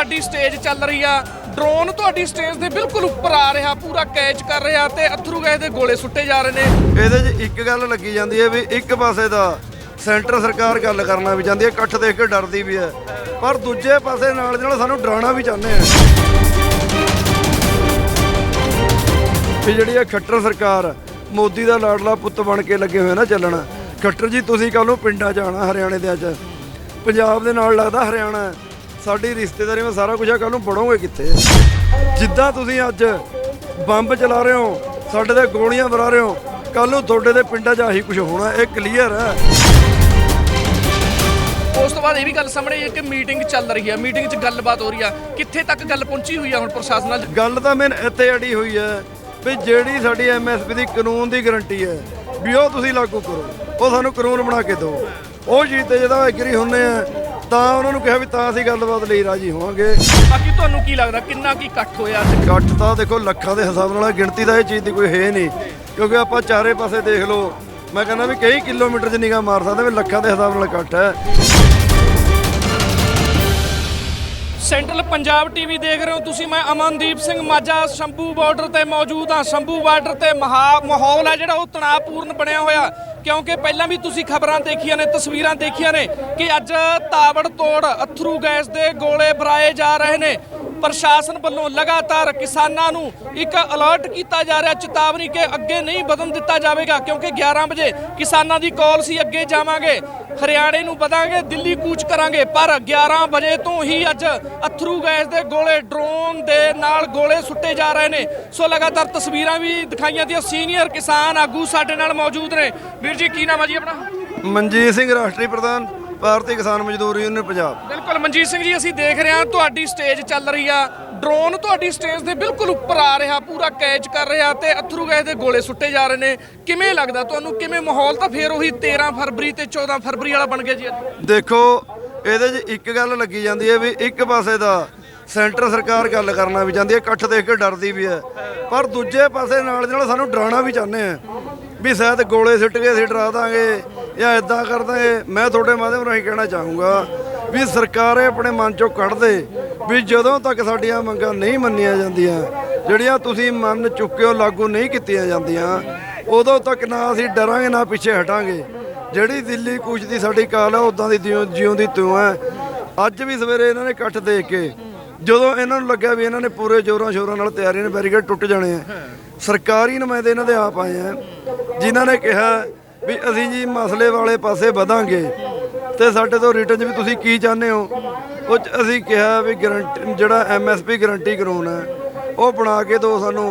ਤੁਹਾਡੀ ਸਟੇਜ ਚੱਲ ਰਹੀ ਆ। ਡਰੋਨ ਤੁਹਾਡੀ ਸਟੇਜ ਦੇ ਬਿਲਕੁਲ ਉੱਪਰ ਆ ਰਿਹਾ, ਪੂਰਾ ਕੈਚ ਕਰ ਰਿਹਾ ਤੇ ਅਥਰੂ ਗੈਸ ਦੇ ਗੋਲੇ ਸੁੱਟੇ ਜਾ ਰਹੇ ਨੇ। ਇਹਦੇ 'ਚ ਇੱਕ ਗੱਲ ਲੱਗੀ ਜਾਂਦੀ ਹੈ ਵੀ ਇੱਕ ਪਾਸੇ ਦਾ ਸੈਂਟਰ ਸਰਕਾਰ ਗੱਲ ਕਰਨਾ ਵੀ ਜਾਂਦੀ ਹੈ, ਇਕੱਠ ਦੇਖ ਕੇ ਡਰਦੀ ਵੀ ਹੈ। ਪਰ ਦੂਜੇ ਪਾਸੇ ਨਾਲ ਦੀ ਨਾਲ ਸਾਨੂੰ ਡਰਾਉਣਾ ਵੀ ਚਾਹੁੰਦੇ ਆ ਵੀ ਜਿਹੜੀ ਇਹ ਖੱਟਰ ਸਰਕਾਰ ਮੋਦੀ ਦਾ ਲਾਡਲਾ ਪੁੱਤ ਬਣ ਕੇ ਲੱਗੇ ਹੋਏ ਨਾ ਚੱਲਣਾ। ਖੱਟਰ ਜੀ, ਤੁਸੀਂ ਕੱਲ ਨੂੰ ਪਿੰਡਾਂ 'ਚ ਆਣਾ ਹਰਿਆਣੇ ਦੇ ਅੱਜ ਪੰਜਾਬ ਦੇ ਨਾਲ ਲੱਗਦਾ ਹਰਿਆਣਾ। ਸਾਡੀ ਰਿਸ਼ਤੇਦਾਰੀ ਵਿੱਚ ਸਾਰਾ ਕੁਝ ਆ ਕੱਲ ਨੂੰ ਪੜੋਗੇ ਕਿੱਥੇ? ਜਿੱਦਾਂ ਤੁਸੀਂ ਅੱਜ ਬੰਬ ਚਲਾ ਰਹੇ ਹੋ ਸਾਡੇ ਤੇ ਗੋਲੀਆਂ ਵਰਾ ਰਹੇ ਹੋ ਕੱਲ ਨੂੰ ਤੁਹਾਡੇ ਦੇ ਪਿੰਡਾਂ 'ਚ ਆਹੀ ਕੁਝ ਹੋਣਾ ਇਹ ਕਲੀਅਰ ਹੈ। ਉਸ ਤੋਂ ਬਾਅਦ ਇਹ ਵੀ ਗੱਲ ਸਾਹਮਣੇ ਆਈ ਹੈ ਕਿ ਮੀਟਿੰਗ ਚੱਲ ਰਹੀ ਆ ਮੀਟਿੰਗ 'ਚ ਗੱਲਬਾਤ ਹੋ ਰਹੀ ਆ। ਕਿੱਥੇ ਤੱਕ ਗੱਲ ਪਹੁੰਚੀ ਹੋਈ ਆ ਹੁਣ ਪ੍ਰਸ਼ਾਸਨ ਨਾਲ? ਗੱਲ ਤਾਂ ਮੈਨ ਇੱਥੇ ਅੜੀ ਹੋਈ ਹੈ ਵੀ ਜਿਹੜੀ ਸਾਡੀ ਐਮਐਸਪੀ ਦੀ ਕਾਨੂੰਨ ਦੀ ਗਾਰੰਟੀ ਹੈ ਵੀ ਉਹ ਤੁਸੀਂ ਲਾਗੂ ਕਰੋ ਉਹ ਸਾਨੂੰ ਕਾਨੂੰਨ ਬਣਾ ਕੇ ਦਿਓ। ਉਹ ਚੀਜ਼ ਤੇ ਜਦੋਂ ਐਗਰੀ ਹੁੰਨੇ ਆ ਤਾਂ ਉਹਨਾਂ ਨੂੰ ਕਿਹਾ ਵੀ ਤਾਂ ਅਸੀਂ ਗੱਲਬਾਤ ਲਈ ਰਾਜੀ ਹੋਵਾਂਗੇ। ਬਾਕੀ ਤੁਹਾਨੂੰ ਕੀ ਲੱਗਦਾ ਕਿੰਨਾ ਕੀ ਇਕੱਠ ਹੋਇਆ ਅੱਜ? ਇਕੱਠ ਤਾਂ ਦੇਖੋ ਲੱਖਾਂ ਦੇ ਹਿਸਾਬ ਨਾਲ ਗਿਣਤੀ ਤਾਂ ਇਹ ਚੀਜ਼ ਦੀ ਕੋਈ ਹੈ ਨਹੀਂ। ਕਿਉਂਕਿ ਆਪਾਂ ਚਾਰੇ ਪਾਸੇ ਦੇਖ ਲਓ ਮੈਂ ਕਹਿੰਦਾ ਵੀ ਕਈ ਕਿਲੋਮੀਟਰ 'ਚ ਨਿਗਾਹ ਮਾਰ ਸਕਦੇ ਵੀ ਲੱਖਾਂ ਦੇ ਹਿਸਾਬ ਨਾਲ ਇਕੱਠ ਹੈ। ਸੈਂਟਰਲ ਪੰਜਾਬ ਟੀਵੀ ਦੇਖ ਰਹੇ ਹੋ ਤੁਸੀਂ, ਮੈਂ ਅਮਨਦੀਪ ਸਿੰਘ ਮਾਝਾ, ਸ਼ੰਭੂ ਬਾਰਡਰ ਤੇ ਮੌਜੂਦ ਹਾਂ। ਸ਼ੰਭੂ ਬਾਰਡਰ ਤੇ ਮਹਾ, ਮਾਹੌਲ ਹੈ ਜਿਹੜਾ ਉਹ ਤਣਾਅਪੂਰਨ ਬਣਿਆ ਹੋਇਆ, ਕਿਉਂਕਿ ਪਹਿਲਾਂ ਵੀ ਤੁਸੀਂ ਖਬਰਾਂ ਦੇਖੀਆਂ ਨੇ, ਤਸਵੀਰਾਂ ਦੇਖੀਆਂ ਨੇ ਕਿ ਅੱਜ ਤਾਵੜ ਤੋੜ ਅਥਰੂ ਗੈਸ ਦੇ ਗੋਲੇ ਭਰਾਏ ਜਾ ਰਹੇ ਨੇ। ਪ੍ਰਸ਼ਾਸਨ ਵੱਲੋਂ ਲਗਾਤਾਰ ਕਿਸਾਨਾਂ ਨੂੰ ਇੱਕ ਅਲਰਟ ਕੀਤਾ ਜਾ ਰਿਹਾ, ਚੇਤਾਵਨੀ ਕਿ ਅੱਗੇ ਨਹੀਂ ਵਧਣ ਦਿੱਤਾ ਜਾਵੇਗਾ, ਕਿਉਂਕਿ 11 ਵਜੇ ਕਿਸਾਨਾਂ ਦੀ ਕਾਲ ਸੀ, ਅੱਗੇ ਜਾਵਾਂਗੇ, ਹਰਿਆਣੇ ਨੂੰ ਵਧਾਂਗੇ, ਦਿੱਲੀ ਕੂਚ ਕਰਾਂਗੇ, ਪਰ 11 ਵਜੇ ਤੋਂ ਹੀ ਅੱਜ ਅਥਰੂ ਗੈਸ ਦੇ ਗੋਲੇ, ਡਰੋਨ ਦੇ ਨਾਲ ਗੋਲੇ ਸੁੱਟੇ ਜਾ ਰਹੇ ਨੇ। ਸੋ ਲਗਾਤਾਰ ਤਸਵੀਰਾਂ ਵੀ ਦਿਖਾਈਆਂ ਦੀਆਂ, ਸੀਨੀਅਰ ਕਿਸਾਨ ਆਗੂ ਸਾਡੇ ਨਾਲ ਮੌਜੂਦ ਨੇ। ਵੀਰ ਜੀ, ਕੀ ਨਾਮ ਹੈ ਜੀ ਆਪਣਾ? ਮਨਜੀਤ ਸਿੰਘ, ਰਾਸ਼ਟਰੀ ਪ੍ਰਧਾਨ। ਭਾਰਤੀ ਕਿਸਾਨ ਮਜ਼ਦੂਰ ਯੂਨੀਅਨ ਪੰਜਾਬ। ਬਿਲਕੁਲ ਮਨਜੀਤ ਸਿੰਘ ਜੀ ਅਸੀਂ ਦੇਖ ਰਹੇ ਹਾਂ ਤੁਹਾਡੀ ਸਟੇਜ ਚੱਲ ਰਹੀ ਆ। ਡਰੋਨ ਤੁਹਾਡੀ ਸਟੇਜ ਦੇ ਬਿਲਕੁਲ ਉੱਪਰ ਆ ਰਿਹਾ ਪੂਰਾ ਕੈਚ ਕਰ ਰਿਹਾ ਤੇ ਅਥਰੂ ਗੈਸ ਦੇ ਗੋਲੇ ਸੁੱਟੇ ਜਾ ਰਹੇ ਨੇ। ਕਿਵੇਂ ਲੱਗਦਾ ਤੁਹਾਨੂੰ? ਕਿਵੇਂ ਮਾਹੌਲ? ਤਾਂ ਫੇਰ ਉਹੀ 13 ਫਰਵਰੀ ਤੇ 14 ਫਰਵਰੀ ਵਾਲਾ ਬਣ ਗਿਆ ਜੀ ਦੇਖੋ ਇਹਦੇ 'ਚ ਇੱਕ ਗੱਲ ਲੱਗੀ ਜਾਂਦੀ ਹੈ ਵੀ ਇੱਕ ਪਾਸੇ ਦਾ ਸੈਂਟਰ ਸਰਕਾਰ ਗੱਲ ਕਰਨਾ ਵੀ ਜਾਂਦੀ ਹੈ ਇਕੱਠ ਦੇਖ ਕੇ ਡਰਦੀ ਵੀ ਹੈ। ਪਰ ਦੂਜੇ ਪਾਸੇ ਨਾਲ ਦੀ ਨਾਲ ਸਾਨੂੰ ਡਰਾਉਣਾ ਵੀ ਚਾਹੁੰਦੇ ਆ ਵੀ ਸ਼ਾਇਦ ਗੋਲੇ ਸਿੱਟ ਕੇ ਅਸੀਂ ਡਰਾ ਦਾਂਗੇ। ਜਾਂ ਇਦਾਂ ਕਰਦਾ ਦਾਂਗੇ ਮੈਂ ਤੁਹਾਡੇ ਮਾਧਿਅਮ ਰਾਹੀਂ ਕਹਿਣਾ ਚਾਹੂੰਗਾ ਵੀ ਸਰਕਾਰ ਇਹ ਆਪਣੇ ਮਨ ਚੋਂ ਕੱਢ ਦੇ ਵੀ ਜਦੋਂ ਤੱਕ ਸਾਡੀਆਂ ਮੰਗਾਂ ਨਹੀਂ ਮੰਨੀਆਂ ਜਾਂਦੀਆਂ, ਜਿਹੜੀਆਂ ਤੁਸੀਂ ਮੰਨ ਚੁੱਕਿਓ ਲਾਗੂ ਨਹੀਂ ਕੀਤੀਆਂ ਜਾਂਦੀਆਂ, ਉਦੋਂ ਤੱਕ ਨਾ ਅਸੀਂ ਡਰਾਂਗੇ, ਨਾ ਪਿੱਛੇ ਹਟਾਂਗੇ। ਜਿਹੜੀ ਦਿੱਲੀ ਕੂਚ ਦੀ ਸਾਡੀ ਕਾਲ ਹੈ ਉਦਾਂ ਦੀ ਜਿਉਂ ਜਿਉਂ ਦੀ ਤਿਉਂ ਹੈ ਅੱਜ ਵੀ ਸਵੇਰੇ ਇਹਨਾਂ ਨੇ ਇਕੱਠ ਦੇਖ ਕੇ, ਜਦੋਂ ਇਹਨਾਂ ਨੂੰ ਲੱਗਿਆ ਵੀ ਇਹਨਾਂ ਨੇ ਪੂਰੇ ਜ਼ੋਰਾਂ ਸ਼ੋਰਾਂ ਨਾਲ ਤਿਆਰੀ ਨੇ, ਬੈਰੀਕੇਡ ਟੁੱਟ ਜਾਣੇ ਆ। ਸਰਕਾਰੀ ਨੁਮਾਇੰਦੇ ਇਹਨਾਂ ਦੇ ਆਪ ਆਏ ਆ, ਜਿਨ੍ਹਾਂ ਨੇ ਕਿਹਾ ਵੀ ਅਸੀਂ ਜੀ ਮਸਲੇ ਵਾਲੇ ਪਾਸੇ ਵਧਾਂਗੇ ਤੇ ਸਾਡੇ ਤੋਂ ਰਿਟਰਨ ਵੀ ਤੁਸੀਂ ਕੀ ਚਾਹੁੰਦੇ ਹੋ? ਉਹ 'ਚ ਅਸੀਂ ਕਿਹਾ ਵੀ ਗਰੰਟੀ ਜਿਹੜਾ ਐਮਐਸਪੀ ਗਰੰਟੀ ਕਾਨੂੰਨ ਹੈ ਉਹ ਬਣਾ ਕੇ ਦਿਓ ਸਾਨੂੰ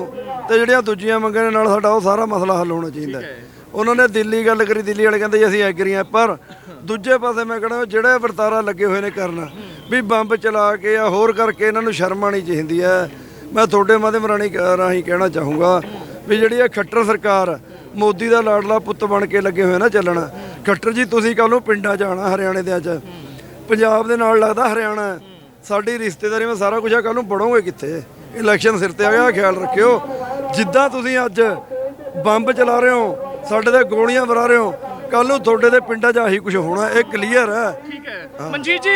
ਤੇ ਜਿਹੜੀਆਂ ਦੂਜੀਆਂ ਮੰਗਾਂ ਦੇ ਨਾਲ ਸਾਡਾ ਉਹ ਸਾਰਾ ਮਸਲਾ ਹੱਲ ਹੋਣਾ ਚਾਹੀਦਾ। ਹੈ। ਉਹਨਾਂ ਨੇ ਦਿੱਲੀ ਗੱਲ ਕਰੀ ਦਿੱਲੀ ਵਾਲੇ ਕਹਿੰਦੇ ਜੀ ਅਸੀਂ ਐਗਰੀ ਹਾਂ ਪਰ ਦੂਜੇ ਪਾਸੇ ਮੈਂ ਕਹਿੰਦਾ ਜਿਹੜੇ ਵਰਤਾਰਾ ਲੱਗੇ ਹੋਏ ਨੇ ਕਰਨ ਵੀ ਬੰਬ ਚਲਾ ਕੇ ਜਾਂ ਹੋਰ ਕਰਕੇ ਇਹਨਾਂ ਨੂੰ ਸ਼ਰਮ ਆਣੀ ਚਾਹੀਦੀ ਹੈ। ਮੈਂ ਤੁਹਾਡੇ ਮਾਧਿਅਮ ਰਾਣੀ ਰਾਹੀਂ ਕਹਿਣਾ ਚਾਹੂੰਗਾ ਵੀ ਜਿਹੜੀ ਇਹ ਖੱਟਰ ਸਰਕਾਰ ਮੋਦੀ ਦਾ ਲਾਡਲਾ ਪੁੱਤ ਬਣ ਕੇ ਲੱਗੇ ਹੋਏ ਨਾ ਚੱਲਣ। ਖੱਟਰ ਜੀ, ਤੁਸੀਂ ਕੱਲ ਨੂੰ ਪਿੰਡਾਂ 'ਚ ਆਣਾ ਹਰਿਆਣੇ ਦੇ ਅੱਜ। ਪੰਜਾਬ ਦੇ ਨਾਲ ਲੱਗਦਾ ਹਰਿਆਣਾ। ਹੈ। ਸਾਡੀ ਰਿਸ਼ਤੇਦਾਰੀ ਵਿੱਚ ਸਾਰਾ ਕੁਝ ਆ ਕੱਲ ਨੂੰ ਪੜੋਗੇ ਕਿੱਥੇ? ਇਲੈਕਸ਼ਨ ਸਿਰ ਤੇ ਆ ਗਿਆ, ਖਿਆਲ ਰੱਖਿਓ। ਜਿੱਦਾਂ ਤੁਸੀਂ ਅੱਜ ਬੰਬ ਚਲਾ ਰਹੇ ਹੋ, ਸਾਡੇ ਤੇ ਗੋਲੀਆਂ ਵਰਾ ਰਹੇ ਹੋ ਕੱਲ ਨੂੰ ਤੁਹਾਡੇ ਦੇ ਪਿੰਡਾਂ 'ਚ ਆਹੀ ਕੁਝ ਹੋਣਾ ਇਹ ਕਲੀਅਰ ਹੈ। ਠੀਕ ਹੈ। ਮਨਜੀਤ ਜੀ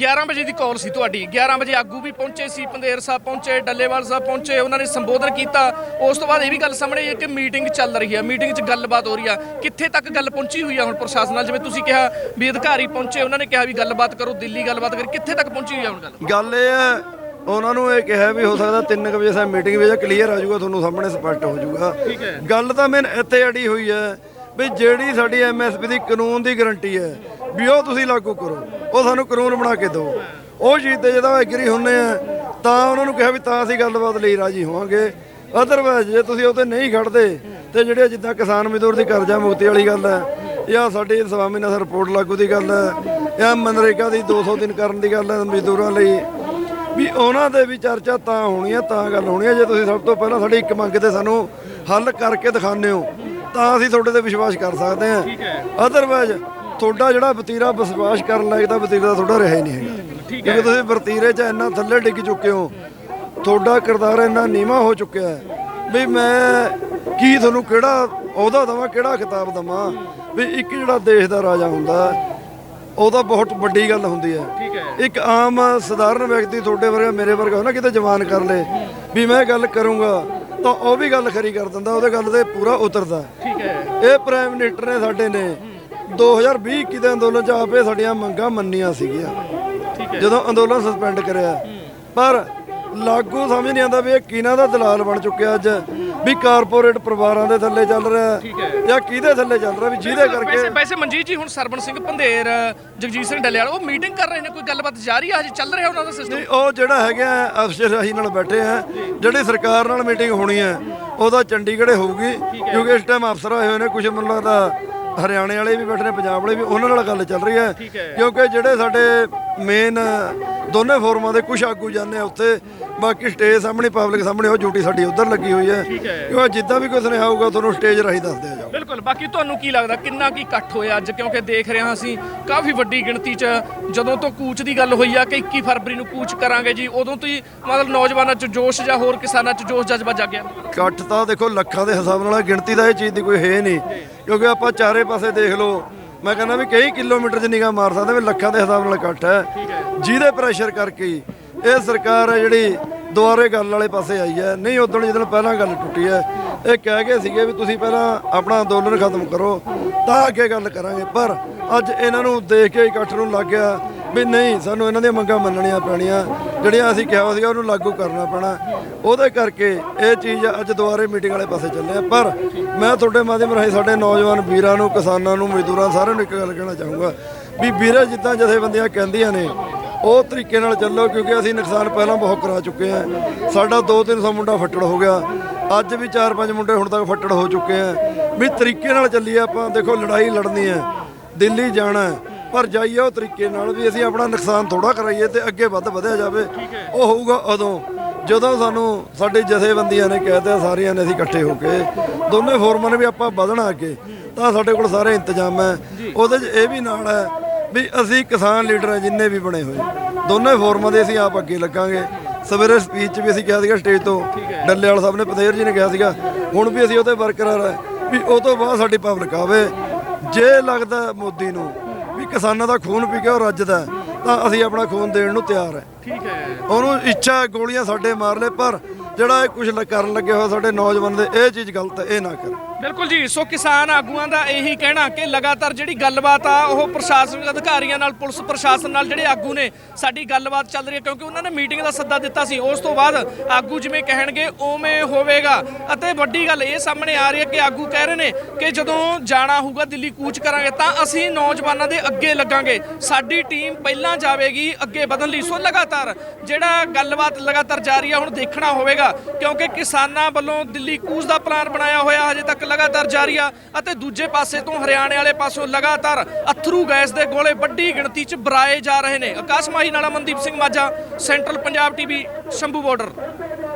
11 ਵਜੇ ਦੀ ਕਾਲ ਸੀ ਤੁਹਾਡੀ। 11 ਵਜੇ ਆਗੂ ਵੀ ਪਹੁੰਚੇ ਸੀ ਪੰਦੇਰ ਸਾਹਿਬ ਪਹੁੰਚੇ ਡੱਲੇਵਾਲ ਸਾਹਿਬ ਪਹੁੰਚੇ ਉਹਨਾਂ ਨੇ ਸੰਬੋਧਨ ਕੀਤਾ। ਉਸ ਤੋਂ ਬਾਅਦ ਇਹ ਵੀ ਗੱਲ ਸਾਹਮਣੇ ਆਈ ਕਿ ਮੀਟਿੰਗ ਚੱਲ ਰਹੀ ਹੈ। ਮੀਟਿੰਗ 'ਚ ਗੱਲਬਾਤ ਹੋ ਰਹੀ ਆ ਕਿੱਥੇ ਤੱਕ ਗੱਲ ਪਹੁੰਚੀ ਹੋਈ ਆ ਹੁਣ ਪ੍ਰਸ਼ਾਸਨ ਨਾਲ? ਜਿਵੇਂ ਤੁਸੀਂ ਕਿਹਾ ਵੀ ਅਧਿਕਾਰੀ ਪਹੁੰਚੇ ਉਹਨਾਂ ਨੇ ਕਿਹਾ ਵੀ ਗੱਲਬਾਤ ਕਰੋ ਦਿੱਲੀ ਗੱਲਬਾਤ ਕਰੀ। ਕਿੱਥੇ ਤੱਕ ਪਹੁੰਚੀ ਹੋਈ ਆ ਹੁਣ ਗੱਲ? ਗੱਲ ਇਹ ਹੈ ਉਹਨਾਂ ਨੂੰ ਇਹ ਕਿਹਾ ਵੀ ਹੋ ਸਕਦਾ 3 ਵਜੇ ਸਾਡੀ ਮੀਟਿੰਗ ਵਿੱਚ ਕਲੀਅਰ ਆ ਜਾਊਗਾ ਤੁਹਾਨੂੰ ਸਾਹਮਣੇ ਸਪਸ਼ਟ ਹੋ ਜਾਊਗਾ। ਗੱਲ ਤਾਂ ਮੈਨ ਇੱਥੇ ਅੜੀ ਹੋਈ ਹੈ। ਵੀ ਜਿਹੜੀ ਸਾਡੀ ਐਮਐਸਪੀ ਦੀ ਕਾਨੂੰਨ ਦੀ ਗਾਰੰਟੀ ਹੈ ਵੀ ਉਹ ਤੁਸੀਂ ਲਾਗੂ ਕਰੋ, ਉਹ ਸਾਨੂੰ ਕਾਨੂੰਨ ਬਣਾ ਕੇ ਦਿਓ। ਉਹ ਚੀਜ਼ ਤੇ ਜਦੋਂ ਐਗਰੀ ਹੁੰਨੇ ਆ, ਤਾਂ ਉਹਨਾਂ ਨੂੰ ਕਿਹਾ ਵੀ ਤਾਂ ਅਸੀਂ ਗੱਲਬਾਤ ਲਈ ਰਾਜੀ ਹੋਵਾਂਗੇ। ਅਦਰਵਾਇਜ਼ ਜੇ ਤੁਸੀਂ ਉਹਤੇ ਨਹੀਂ ਖੜਦੇ, ਤੇ ਜਿਹੜੇ ਜਿੱਦਾਂ ਕਿਸਾਨ ਮਜ਼ਦੂਰ ਦੀ ਕਰਜ਼ਾ ਮੁਕਤੀ ਵਾਲੀ ਗੱਲ ਹੈ, ਜਾਂ ਸਾਡੀ ਸਵਾਮੀਨਾਥਨ ਰਿਪੋਰਟ ਲਾਗੂ ਦੀ ਗੱਲ ਹੈ, ਜਾਂ ਮਨਰੇਗਾ ਦੀ 200 ਦਿਨ ਕਰਨ ਦੀ ਗੱਲ ਹੈ ਮਜ਼ਦੂਰਾਂ ਲਈ, ਵੀ ਉਹਨਾਂ ਦੇ ਵੀ ਚਰਚਾ ਤਾਂ ਹੋਣੀ ਹੈ, ਤਾਂ ਗੱਲ ਹੋਣੀ ਹੈ। ਜੇ ਤੁਸੀਂ ਸਭ ਤੋਂ ਪਹਿਲਾਂ ਸਾਡੀ ਇੱਕ ਮੰਗ ਤੇ ਸਾਨੂੰ ਹੱਲ ਕਰਕੇ ਦਿਖਾਉਂਦੇ ਹੋ ਤਾਂ ਅਸੀਂ ਤੁਹਾਡੇ ਤੇ ਵਿਸ਼ਵਾਸ ਕਰ ਸਕਦੇ ਹਾਂ। ਅਦਰਵਾਇਜ਼ ਤੁਹਾਡਾ ਜਿਹੜਾ ਵਤੀਰਾ ਵਿਸ਼ਵਾਸ ਕਰਨ ਲਾਇਕ ਦਾ ਵਤੀਰਾ ਤੁਹਾਡਾ ਰਿਹਾ ਹੀ ਨਹੀਂ ਹੈਗਾ। ਕਿਉਂਕਿ ਤੁਸੀਂ ਵਤੀਰੇ 'ਚ ਇੰਨਾ ਥੱਲੇ ਡਿੱਗ ਚੁੱਕੇ ਹੋ ਤੁਹਾਡਾ ਕਿਰਦਾਰ ਇੰਨਾ ਨੀਵਾ ਹੋ ਚੁੱਕਿਆ ਹੈ ਵੀ ਮੈਂ ਕੀ ਤੁਹਾਨੂੰ ਕਿਹੜਾ ਅਹੁਦਾ ਦਵਾਂ ਕਿਹੜਾ ਖਿਤਾਬ ਦਵਾਂ? ਵੀ ਇੱਕ ਜਿਹੜਾ ਦੇਸ਼ ਦਾ ਰਾਜਾ ਹੁੰਦਾ ਉਹ ਤਾਂ ਬਹੁਤ ਵੱਡੀ ਗੱਲ ਹੁੰਦੀ ਹੈ। ਇੱਕ ਆਮ ਸਧਾਰਨ ਵਿਅਕਤੀ ਤੁਹਾਡੇ ਵਰਗਾ ਮੇਰੇ ਵਰਗਾ ਹੋ ਨਾ ਕਿਤੇ ਜਵਾਨ ਕਰ ਲੇ। ਵੀ ਮੈਂ ਗੱਲ ਕਰੂੰਗਾ ਤਾਂ ਉਹ ਵੀ ਗੱਲ ਖਰੀ ਕਰ ਦਿੰਦਾ ਉਹਦੇ ਗੱਲ ਤੇ ਪੂਰਾ ਉਤਰਦਾ। ਠੀਕ ਹੈ। ਇਹ ਪ੍ਰਾਈਮ ਮਿਨਿਸਟਰ ਨੇ ਸਾਡੇ ਨੇ 2020 21 ਦੇ ਅੰਦੋਲਨ ਚ ਆਪੇ ਸਾਡੀਆਂ ਮੰਗਾਂ ਮੰਨੀਆਂ ਸੀਗੀਆਂ। ਜਦੋਂ ਅੰਦੋਲਨ ਸਸਪੈਂਡ ਕਰਿਆ। ਪਰ ਲਾਗੂ ਸਮਝ ਨਹੀਂ ਆਉਂਦਾ ਵੀ ਇਹ ਕਿਹਨਾਂ ਦਾ ਦਲਾਲ ਬਣ ਚੁੱਕਿਆ ਅੱਜ। ਵੀ ਕਾਰਪੋਰੇਟ ਪਰਿਵਾਰਾਂ ਦੇ ਥੱਲੇ ਚੱਲ ਰਿਹਾ। ਜਾਂ ਕਿਹਦੇ ਥੱਲੇ ਚੱਲ ਰਿਹਾ ਵੀ ਜਿਹਦੇ ਕਰਕੇ ਵੈਸੇ ਵੈਸੇ ਮਨਜੀਤ ਜੀ ਹੁਣ ਸਰਬਨ ਸਿੰਘ ਪੰਧੇਰ ਜਗਜੀਤ ਸਿੰਘ ਡੱਲੇਵਾਲ ਉਹ ਮੀਟਿੰਗ ਕਰ ਰਹੇ ਨੇ ਕੋਈ ਗੱਲਬਾਤ ਜਾਰੀ ਆ ਹਜੇ ਚੱਲ ਰਿਹਾ ਉਹਨਾਂ ਦਾ ਸਿਸਟਮ ਨਹੀਂ ਉਹ ਜਿਹੜਾ ਹੈਗਾ ਅਫਸਰਸ਼ਾਹੀ ਨਾਲ ਬੈਠੇ ਆ ਜਿਹੜੀ ਸਰਕਾਰ ਨਾਲ ਮੀਟਿੰਗ ਹੋਣੀ ਹੈ ਉਹਦਾ ਚੰਡੀਗੜ੍ਹੇ ਹੋਊਗੀ ਕਿਉਂਕਿ ਇਸ ਟਾਈਮ ਅਫਸਰ ਆਏ ਹੋਏ ਨੇ ਕੁਝ ਮੈਨੂੰ ਲੱਗਦਾ ਹਰਿਆਣੇ ਵਾਲੇ ਵੀ ਬੈਠੇ ਨੇ ਪੰਜਾਬ ਵਾਲੇ ਵੀ ਉਹਨਾਂ ਨਾਲ ਗੱਲ ਚੱਲ ਰਹੀ ਹੈ। ਕਿਉਂਕਿ ਜਿਹੜੇ ਸਾਡੇ ਮੇਨ ਦੋਨੇ ਫੋਰਮਾਂ ਦੇ ਕੁਝ ਆਗੂ ਜਾਂਦੇ ਆ ਉੱਥੇ ਬਾਕੀ ਸਟੇਜ ਸਾਹਮਣੇ ਪਬਲਿਕ ਸਾਹਮਣੇ ਉਹ ਡਿਊਟੀ ਸਾਡੀ ਉੱਧਰ ਲੱਗੀ ਹੋਈ ਹੈ। ਠੀਕ ਹੈ। ਕਿਉਂਕਿ ਜਿੱਦਾਂ ਵੀ ਕੋਈ ਸੁਨੇਹਾ ਆਊਗਾ ਤੁਹਾਨੂੰ ਸਟੇਜ ਰਾਹੀਂ ਦੱਸ ਦਿਆ ਜਾਊਗਾ। ਬਿਲਕੁਲ ਬਾਕੀ ਤੁਹਾਨੂੰ ਕੀ ਲੱਗਦਾ ਕਿੰਨਾ ਕੀ ਇਕੱਠ ਹੋਇਆ ਅੱਜ? ਕਿਉਂਕਿ ਦੇਖ ਰਹੇ ਹਾਂ ਅਸੀਂ ਕਾਫੀ ਵੱਡੀ ਗਿਣਤੀ 'ਚ ਜਦੋਂ ਤੋਂ ਕੂਚ ਦੀ ਗੱਲ ਹੋਈ ਆ ਕਿ 21 ਫਰਵਰੀ ਨੂੰ ਕੂਚ ਕਰਾਂਗੇ ਜੀ ਉਦੋਂ ਤੋਂ ਹੀ ਮਤਲਬ ਨੌਜਵਾਨਾਂ 'ਚ ਜੋਸ਼ ਜਾਂ ਹੋਰ ਕਿਸਾਨਾਂ 'ਚ ਜੋਸ਼ ਜਜ਼ਬਾ ਜਾਗਿਆ। ਇਕੱਠ ਤਾਂ ਦੇਖੋ ਲੱਖਾਂ ਦੇ ਹਿਸਾਬ ਨਾਲ ਆ, ਗਿਣਤੀ ਦਾ ਇਹ ਚੀਜ਼ ਦੀ ਕੋਈ ਹੈ ਨਹੀਂ। ਕਿਉਂਕਿ ਆਪਾਂ ਚਾਰੇ ਪਾਸੇ ਦੇਖ ਲਓ ਮੈਂ ਕਹਿੰਦਾ ਵੀ ਕਈ ਕਿਲੋਮੀਟਰ 'ਚ ਨਿਗਾਹ ਮਾਰ ਸਕਦੇ ਵੀ ਲੱਖਾਂ ਦੇ ਹਿਸਾਬ ਨਾਲ ਇਕੱਠ ਹੈ। ਜਿਹਦੇ ਪ੍ਰੈਸ਼ਰ ਕਰਕੇ ਹੀ ਇਹ ਸਰਕਾਰ ਹੈ ਜਿਹੜੀ ਦੁਆਰੇ ਗੱਲ ਵਾਲੇ ਪਾਸੇ ਆਈ ਹੈ। ਨਹੀਂ ਉਦੋਂ ਜਦੋਂ ਪਹਿਲਾਂ ਗੱਲ ਟੁੱਟੀ ਹੈ ਇਹ ਕਹਿ ਗਏ ਸੀਗੇ ਵੀ ਤੁਸੀਂ ਪਹਿਲਾਂ ਆਪਣਾ ਅੰਦੋਲਨ ਖਤਮ ਕਰੋ ਤਾਂ ਅੱਗੇ ਗੱਲ ਕਰਾਂਗੇ। ਪਰ ਅੱਜ ਇਹਨਾਂ ਨੂੰ ਦੇਖ ਕੇ ਇਕੱਠ ਨੂੰ ਲੱਗ ਗਿਆ। ਵੀ ਨਹੀਂ ਸਾਨੂੰ ਇਹਨਾਂ ਦੀਆਂ ਮੰਗਾਂ ਮੰਨਣੀਆਂ ਪੈਣੀਆਂ। ਜਿਹੜੀਆਂ ਅਸੀਂ ਕਿਹਾ ਸੀਗਾ ਉਹਨੂੰ ਲਾਗੂ ਕਰਨਾ ਪੈਣਾ। ਉਹਦੇ ਕਰਕੇ ਇਹ ਚੀਜ਼ ਅੱਜ ਦੁਬਾਰੇ ਮੀਟਿੰਗ ਵਾਲੇ ਪਾਸੇ ਚੱਲੇ ਆ। ਪਰ ਮੈਂ ਤੁਹਾਡੇ ਮਾਧਿਅਮ ਰਾਹੀਂ ਸਾਡੇ ਨੌਜਵਾਨ ਵੀਰਾਂ ਨੂੰ ਕਿਸਾਨਾਂ ਨੂੰ ਮਜ਼ਦੂਰਾਂ ਸਾਰਿਆਂ ਨੂੰ ਇੱਕ ਗੱਲ ਕਹਿਣਾ ਚਾਹੂੰਗਾ ਵੀ ਵੀਰੇ ਜਿੱਦਾਂ ਜਥੇਬੰਦੀਆਂ ਕਹਿੰਦੀਆਂ ਨੇ ਉਹ ਤਰੀਕੇ ਨਾਲ ਚੱਲੋ ਕਿਉਂਕਿ ਅਸੀਂ ਨੁਕਸਾਨ ਪਹਿਲਾਂ ਬਹੁਤ ਕਰਾ ਚੁੱਕੇ ਆ। ਸਾਡਾ 2-300 ਮੁੰਡਾ ਫੱਟੜ ਹੋ ਗਿਆ। ਅੱਜ ਵੀ 4-5 ਮੁੰਡੇ ਹੁਣ ਤੱਕ ਫੱਟੜ ਹੋ ਚੁੱਕੇ ਆ। ਵੀ ਤਰੀਕੇ ਨਾਲ ਚੱਲੀਏ ਆਪਾਂ। ਦੇਖੋ ਲੜਾਈ ਲੜਨੀ ਹੈ। ਦਿੱਲੀ ਜਾਣਾ ਹੈ, ਪਰ ਜਾਈਏ ਉਹ ਤਰੀਕੇ ਨਾਲ ਵੀ ਅਸੀਂ ਆਪਣਾ ਨੁਕਸਾਨ ਥੋੜਾ ਕਰਾਈਏ ਤੇ ਅੱਗੇ ਵੱਧ ਵਧਿਆ ਜਾਵੇ। ਉਹ ਹੋਊਗਾ ਉਦੋਂ। ਜਦੋਂ ਸਾਨੂੰ ਸਾਡੇ ਜਥੇਬੰਦੀਆਂ ਨੇ ਕਹਿਤਾ ਸਾਰੀਆਂ ਨੇ ਅਸੀਂ ਇਕੱਠੇ ਹੋ ਕੇ, ਦੋਨੇ ਫੋਰਮਾਂ ਨੇ ਵੀ ਆਪਾਂ ਵਧਣਾ ਅੱਗੇ, ਤਾਂ ਸਾਡੇ ਕੋਲ ਸਾਰੇ ਇੰਤਜ਼ਾਮ ਹੈ। ਉਹਦੇ 'ਚ ਇਹ ਵੀ ਨਾਲ ਹੈ ਵੀ ਅਸੀਂ ਕਿਸਾਨ ਲੀਡਰ ਜਿੰਨੇ ਵੀ ਬਣੇ ਹੋਏ। ਦੋਨੇ ਫੋਰਮਾਂ ਦੇ ਅਸੀਂ ਆਪ ਅੱਗੇ ਲੱਗਾਂਗੇ। ਸਵੇਰੇ ਸਪੀਚ ਵੀ ਅਸੀਂ ਕਿਹਾ ਸੀਗਾ ਸਟੇਜ ਤੋਂ। ਡੱਲੇ ਵਾਲਾ ਸਾਹਿਬ ਨੇ, ਪਤੇਰ ਜੀ ਨੇ ਕਿਹਾ ਸੀਗਾ, ਹੁਣ ਵੀ ਅਸੀਂ ਉਹਦੇ ਬਰਕਰਾਰ ਹੈ ਵੀ ਉਹ ਤੋਂ ਬਾਅਦ ਸਾਡੀ ਪਬਲਿਕ ਆਵੇ। ਜੇ ਲੱਗਦਾ ਮੋਦੀ ਨੂੰ ਵੀ ਕਿਸਾਨਾਂ ਦਾ ਖੂਨ ਪੀ ਕੇ ਉਹ ਰੱਜਦਾ ਤਾਂ ਅਸੀਂ ਆਪਣਾ ਖੂਨ ਦੇਣ ਨੂੰ ਤਿਆਰ ਹੈ। ਠੀਕ ਹੈ। ਉਹਨੂੰ ਇੱਛਾ ਗੋਲੀਆਂ ਸਾਡੇ ਮਾਰ ਲੈ ਪਰ ਜਿਹੜਾ ਇਹ ਕੁਝ ਕਰਨ ਲੱਗੇ ਹੋਏ ਸਾਡੇ ਨੌਜਵਾਨ ਦੇ ਇਹ ਚੀਜ਼ ਗਲਤ ਹੈ ਇਹ ਨਾ ਕਰ। ਬਿਲਕੁਲ ਜੀ, ਸੋ ਕਿਸਾਨ ਆਗੂਆਂ ਦਾ ਇਹੀ ਕਹਿਣਾ ਕਿ ਲਗਾਤਾਰ ਜਿਹੜੀ ਗੱਲਬਾਤ ਆ, ਉਹ ਪ੍ਰਸ਼ਾਸਨਿਕ ਅਧਿਕਾਰੀਆਂ ਨਾਲ, ਪੁਲਿਸ ਪ੍ਰਸ਼ਾਸਨ ਨਾਲ ਜਿਹੜੇ ਆਗੂ ਨੇ, ਸਾਡੀ ਗੱਲਬਾਤ ਚੱਲ ਰਹੀ ਹੈ ਕਿਉਂਕਿ ਉਹਨਾਂ ਨੇ ਮੀਟਿੰਗ ਦਾ ਸੱਦਾ ਦਿੱਤਾ ਸੀ। ਉਸ ਤੋਂ ਬਾਅਦ ਆਗੂ ਜਿਵੇਂ ਕਹਿਣਗੇ, ਉਵੇਂ ਹੋਵੇਗਾ। ਅਤੇ ਵੱਡੀ ਗੱਲ ਇਹ ਸਾਹਮਣੇ ਆ ਰਹੀ ਹੈ ਕਿ ਆਗੂ ਕਹਿ ਰਹੇ ਨੇ ਕਿ ਜਦੋਂ ਜਾਣਾ ਹੋਊਗਾ ਦਿੱਲੀ ਕੂਚ ਕਰਾਂਗੇ, ਤਾਂ ਅਸੀਂ ਨੌਜਵਾਨਾਂ ਦੇ ਅੱਗੇ ਲੱਗਾਂਗੇ। ਸਾਡੀ ਟੀਮ ਪਹਿਲਾਂ ਜਾਵੇਗੀ ਅੱਗੇ ਵਧਣ ਲਈ। ਸੋ ਲਗਾਤਾਰ ਜਿਹੜਾ ਗੱਲਬਾਤ ਲਗਾਤਾਰ ਜਾਰੀ ਆ, ਹੁਣ ਦੇਖਣਾ ਹੋਵੇਗਾ ਕਿਉਂਕਿ ਕਿਸਾਨਾਂ ਵੱਲੋਂ ਦਿੱਲੀ ਕੂਚ ਦਾ ਪਲਾਨ ਬਣਾਇਆ ਹੋਇਆ, ਹਜੇ ਤੱਕ ਲਗਾਤਾਰ ਜਾਰੀ ਆ ਅਤੇ ਦੂਜੇ ਪਾਸੇ ਤੋਂ ਹਰਿਆਣੇ ਵਾਲੇ ਪਾਸੋਂ ਲਗਾਤਾਰ ਅਥਰੂ ਗੈਸ ਦੇ ਗੋਲੇ ਵੱਡੀ ਗਿਣਤੀ 'ਚ ਬਰਾਏ ਜਾ ਰਹੇ ਨੇ। ਆਕਾਸ਼ ਮਾਹੀ ਨਾਲਾ Mandeep Singh Majha, central Punjab TV, Shambhu border.